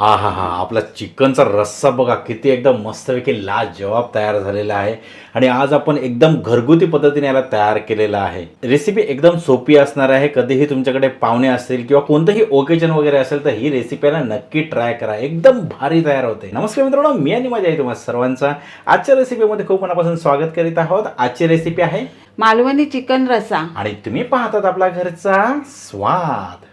हा हा हा. आपला चिकनचा रस्सा बघा किती एकदम मस्तपैकी लाजवाब तयार झालेला आहे. आणि आज आपण एकदम घरगुती पद्धतीने याला तयार केलेला आहे. रेसिपी एकदम सोपी असणार आहे. कधीही तुमच्याकडे पाहुणे असतील किंवा कोणतंही ओकेजन वगैरे असेल तर ही रेसिपी ना नक्की ट्राय करा. एकदम भारी तयार होते. नमस्कार मित्रांनो मी आणि माझ्या आहे तुम्हा सर्वांचा आजच्या रेसिपीमध्ये खूप मनापासून स्वागत करीत आहोत. आजची रेसिपी आहे मालवणी चिकन रस्सा. आणि तुम्ही पाहतात आपला घरचा स्वाद.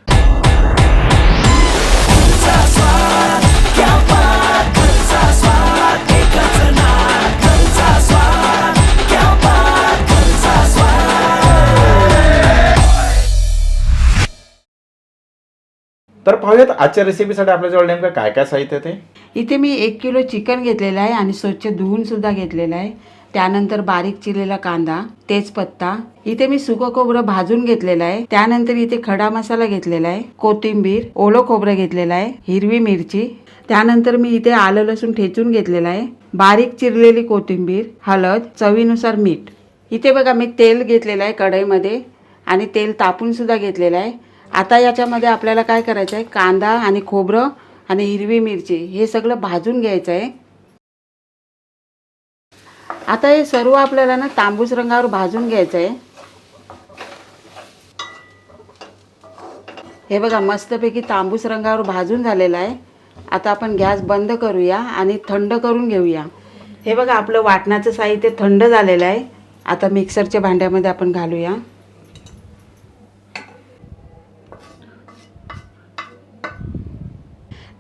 तर पाहूयात आजच्या रेसिपीसाठी आपल्याजवळ नेमकं काय काय साहित्य ते? इथे मी एक किलो चिकन घेतलेलं आहे आणि स्वच्छ धुवून सुद्धा घेतलेलं आहे. त्यानंतर बारीक चिरलेला कांदा तेजपत्ता इथे मी सुकं खोबरं भाजून घेतलेलं आहे. त्यानंतर इथे खडा मसाला घेतलेला आहे. कोथिंबीर ओलं खोबरं घेतलेलं आहे. हिरवी मिरची. त्यानंतर मी इथे आलं लसूण ठेचून घेतलेलं आहे. बारीक चिरलेली कोथिंबीर हळद चवीनुसार मीठ. इथे बघा मी तेल घेतलेलं आहे कढईमध्ये आणि तेल तापून सुद्धा घेतलेलं आहे. आता याच्यामध्ये आपल्याला काय करायचं आहे कांदा आणि खोबरं आणि हिरवी मिरची हे सगळं भाजून घ्यायचं आहे. आता हे सर्व आपल्याला ना तांबूस रंगावर भाजून घ्यायचं आहे हे बघा मस्तपैकी तांबूस रंगावर भाजून झालेलं आहे. आता आपण गॅस बंद करूया आणि थंड करून घेऊया. हे बघा आपलं वाटणाचं साहित्य थंड झालेलं आहे. आता मिक्सरच्या भांड्यामध्ये आपण घालूया.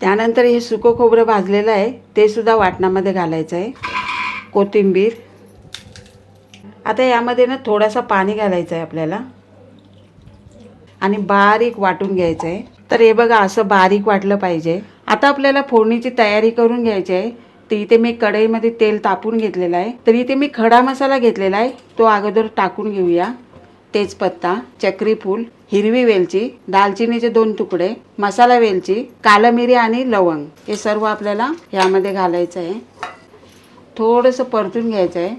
त्यानंतर हे सुकं खोबरं भाजलेलं आहे. ते सुद्धा वाटणामध्ये घालायचं आहे कोथिंबीर. आता यामध्ये ना थोडासा पाणी घालायचं आहे आपल्याला. आणि बारीक वाटून घ्यायचं आहे. तर हे बघा असं बारीक वाटलं पाहिजे. आता आपल्याला फोडणीची तयारी करून घ्यायची आहे. तर इथे मी कढईमध्ये तेल तापून घेतलेलं आहे. तर इथे मी खडा मसाला घेतलेला आहे. तो अगोदर टाकून घेऊया. तेजपत्ता चक्री फूल हिरवी वेलची दालचिनीचे दोन तुकडे मसाला वेलची काला मिरी आणि लवंग. हे सर्व आपल्याला यामध्ये घालायचं आहे. थोडंसं परतून घ्यायचं आहे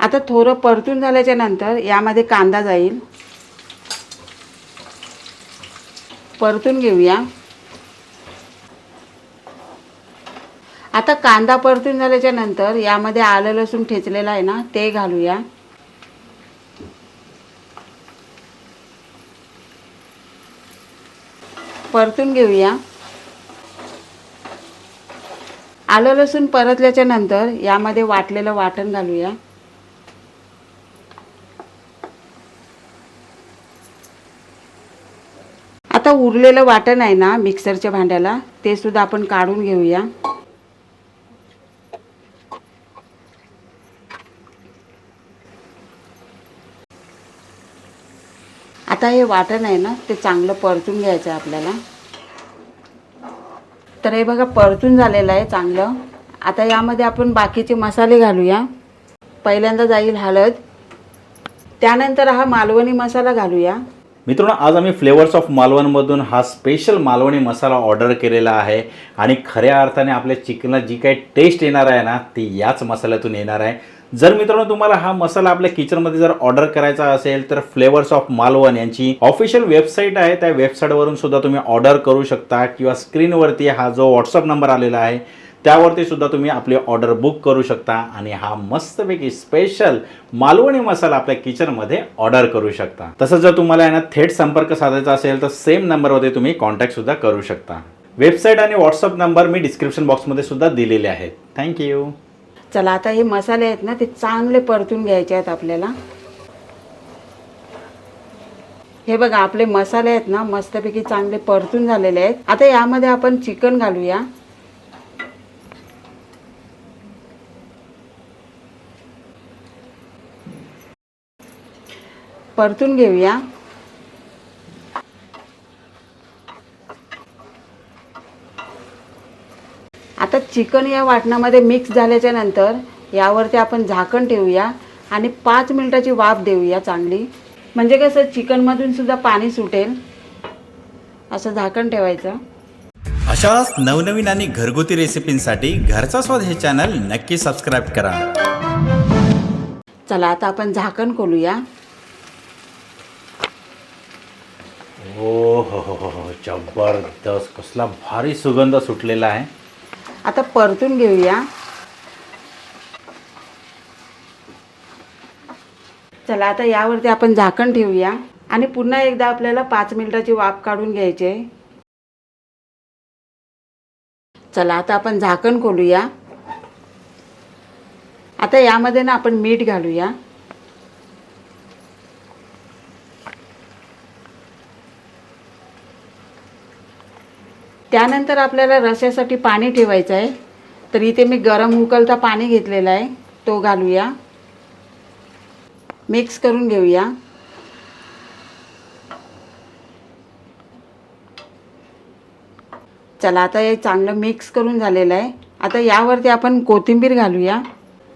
आता थोडं परतून झाल्याच्यानंतर यामध्ये कांदा जाईल. परतून घेऊया. आता कांदा परतून झाल्याच्यानंतर यामध्ये आलं लसूण ठेचलेलं आहे ना ते घालूया. परतून घेऊया. आलं लसूण परतल्याच्या नंतर यामध्ये वाटलेलं वाटण घालूया. आता उरलेलं वाटण आहे ना मिक्सरच्या भांड्याला ते सुद्धा आपण काढून घेऊया. आता हे वाटण आहे ना ते चांगलं परतून घ्यायचं आहे आपल्याला. तर हे बघा परतून झालेलं आहे चांगलं. आता यामध्ये आपण बाकीचे मसाले घालूया. पहिल्यांदा जाईल हळद. त्यानंतर हा मालवणी मसाला घालूया. मित्रांनो आज आम्ही फ्लेवर्स ऑफ मालवणमधून हा स्पेशल मालवणी मसाला ऑर्डर केलेला आहे. आणि खऱ्या अर्थाने आपल्या चिकनला जी काही टेस्ट येणार आहे ना ती याच मसाल्यातून येणार आहे. जर मित्रांनो तुम्हाला हा मसाला आपल्या किचनमध्ये जर ऑर्डर करायचा असेल तर फ्लेवर्स ऑफ मालवण यांची ऑफिशियल वेबसाईट आहे. त्या वेबसाईटवरून सुद्धा तुम्ही ऑर्डर करू शकता किंवा स्क्रीनवरती हा जो व्हॉट्सअप नंबर आलेला आहे त्यावरती सुद्धा तुम्ही आपली ऑर्डर बुक करू शकता आणि हा मस्तपैकी स्पेशल मालवणी मसाला आपल्या किचनमध्ये ऑर्डर करू शकता. तसंच जर तुम्हाला यांना थेट संपर्क साधायचा असेल तर सेम नंबरवरती तुम्ही कॉन्टॅक्ट सुद्धा करू शकता. वेबसाईट आणि व्हॉट्सअप नंबर मी डिस्क्रिप्शन बॉक्समध्ये सुद्धा दिलेले आहेत. थँक्यू चला आता हे मसाले आहेत ना ते चांगले परतून घ्यायचे आहेत आपल्याला. हे बघा आपले मसाले आहेत ना मस्तपैकी चांगले परतून झालेले आहेत. आता यामध्ये आपण चिकन घालूया. परतून घेऊया. आता चिकन या वाटणामध्ये मिक्स झाल्याच्यानंतर यावरती आपण झाकण ठेवूया आणि पाच मिनिटाची वाफ देऊया चांगली. म्हणजे कसं चिकनमधून सुद्धा पाणी सुटेल. असं झाकण ठेवायचं. अशाच नवनवीन आणि घरगुती रेसिपींसाठी घरचा स्वाद हे चॅनल नक्की सबस्क्राईब करा. चला आता आपण झाकण खोलूया. हो हो हो हो हो जबरदस्त कसला भारी सुगंध सुटलेला आहे. आता परतून घेऊया. चला आता यावरती आपण झाकण ठेवूया. आणि पुन्हा एकदा आपल्याला पाच मिनिटाची वाफ काढून घ्यायची चला आता आपण झाकण खोलूया. आता यामध्ये ना आपण मीठ घालूया. त्यानंतर आपल्याला रस्यासाठी पाणी ठेवायचं आहे. तर इथे मी गरम उकलता पाणी घेतलेला आहे. तो घालूया. मिक्स करून घेऊया. चला आता हे चांगलं मिक्स करून झालेलं आहे. आता यावरती आपण कोथिंबीर घालूया.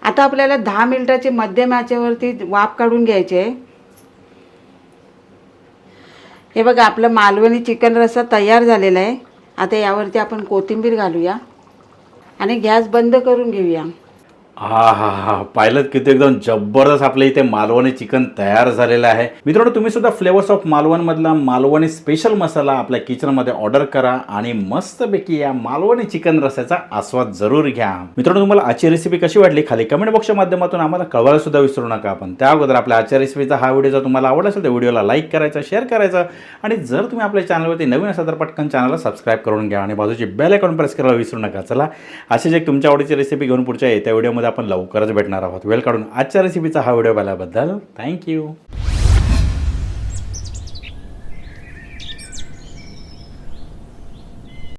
आता आपल्याला दहा मिनिटाची मध्यम आचेवरती वाफ काढून घ्यायची आहे. हे बघा आपलं मालवणी चिकन रस्सा तयार झालेला आहे. आता यावरती आपण कोथिंबीर घालूया आणि गॅस बंद करून घेऊया. हा हा हा पाहिलं किती एकदम जबरदस्त आपल्या इथे मालवणी चिकन तयार झालेलं आहे. मित्रांनो तुम्ही सुद्धा फ्लेवर्स ऑफ मालवणमधला मालवणी स्पेशल मसाला आपल्या किचनमध्ये ऑर्डर करा आणि मस्तपैकी या मालवणी चिकन रस्याचा आस्वाद जरूर घ्या. मित्रांनो तुम्हाला आजची रेसिपी कशी वाटली खाली कमेंट बॉक्सच्या माध्यमातून आम्हाला कळवायला सुद्धा विसरू नका. आपण त्या अगोदर आपल्या आजच्या रेसिपीचा हा व्हिडिओ जर तुम्हाला आवडला असेल तर व्हिडिओला लाईक करायचा शेअर करायचा आणि जर तुम्ही आपल्या चॅनलवरती नवीन असाल तर पटकन चॅनलला सबस्क्राईब करून घ्या आणि बाजूची बेल आयकॉन प्रेस करायला विसरू नका. चला अशीच एक तुमच्या आवडीची रेसिपी घेऊन पुढच्या येत्या व्हिडिओमध्ये आपण लवकरच भेटणार आहोत. वेळ काढून आजच्या रेसिपीचा हा व्हिडिओ पाहिल्याबद्दल थँक्यू